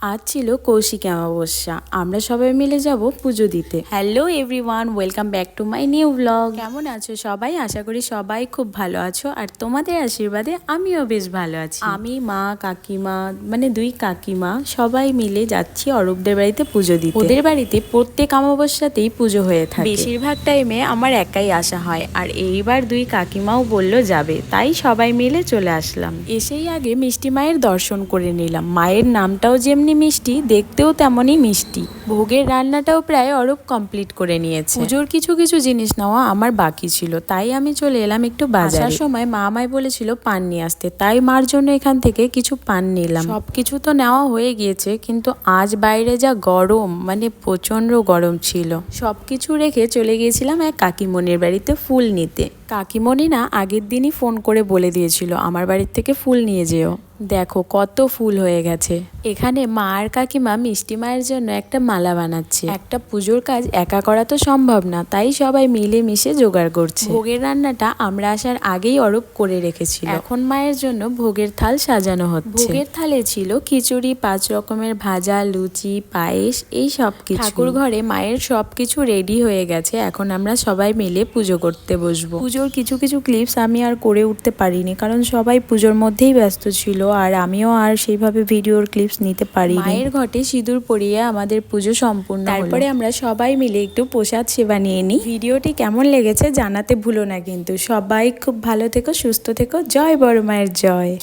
আজ ছিল কৌশিক অমাবস্যা। আমরা সবাই মিলে যাব পুজো দিতে। Hello everyone welcome back to my new blog কেমন আছো সবাই? আশা করি সবাই খুব ভালো আছো। আর তোমাদের আশীর্বাদে আমিও বেশ ভালো আছি। আমি মা কাকিমা মানে দুই কাকিমা সবাই মিলে যাচ্ছি অরূপদের বাড়িতে পুজো দিতে। ওদের বাড়িতে প্রত্যেক অমাবস্যাতেই পুজো হয়ে থাকে। বেশিরভাগ টাইমে আমার একাই আসা হয়। আর এইবার দুই কাকিমাও বলল যাবে। তাই সবাই মিলে চলে আসলাম। এসেই আগে মিষ্টি মায়ের দর্শন করে নিলাম। মায়ের নামটাও যেমনি মিষ্টি দেখতেও তেমনই মিষ্টি। ভোগের রান্নাটাও প্রায় অরূপ কমপ্লিট করে নিয়েছে। পুজোর কিছু কিছু জিনিস নেওয়া আমার বাকি ছিল তাই আমি চলে এলাম একটু বাজার। সময় মা আমায় বলেছিল পান নিয়ে আসতে তাই মার জন্য এখান থেকে কিছু পান নিলাম। সব কিছু তো নেওয়া হয়ে গিয়েছে কিন্তু আজ বাইরে যা গরম মানে প্রচণ্ড গরম ছিল। সব কিছু রেখে চলে গিয়েছিলাম এক কাকিমনির বাড়িতে ফুল নিতে। কাকিমণি না আগের দিনই ফোন করে বলে দিয়েছিল আমার বাড়ির থেকে ফুল নিয়ে যেও। দেখো, কত ফুল হয়ে গেছে। এখানে মা আর কাকিমা মিষ্টি মায়ের জন্য একটা মালা বানাচ্ছে। একটা পুজোর কাজ একা করা তো সম্ভব না, তাই সবাই মিলে মিশে জোগাড় করছে। ভোগের রান্নাটা আমরা আসার আগেই অরূপ করে রেখেছিল। এখন মায়ের জন্য ভোগের থাল সাজানো হচ্ছে। ভোগের থালে ছিল খিচুড়ি, পাঁচ রকমের ভাজা, লুচি, পায়েস, এই সব কিছু ঠাকুর ঘরে মায়ের সব কিছু রেডি হয়ে গেছে, এখন আমরা সবাই মিলে পুজো করতে বসবো। পুজোর কিছু কিছু ক্লিপস আমি আর করে উঠতে পারিনি, কারণ সবাই পুজোর মধ্যেই ব্যস্ত ছিল। আর আমিও আর সেইভাবে ভিডিওর ক্লিপস নিতে পারি মায়ের ঘটে সিঁদুর পরিয়ে আমাদের পুজো সম্পূর্ণ তারপরে আমরা সবাই মিলে একটু প্রসাদ সেবা নিয়ে নিই। ভিডিওটি কেমন লেগেছে জানাতে ভুলো না কিন্তু। সবাই খুব ভালো থেকো সুস্থ থেকো। জয় বড় মায়ের জয়।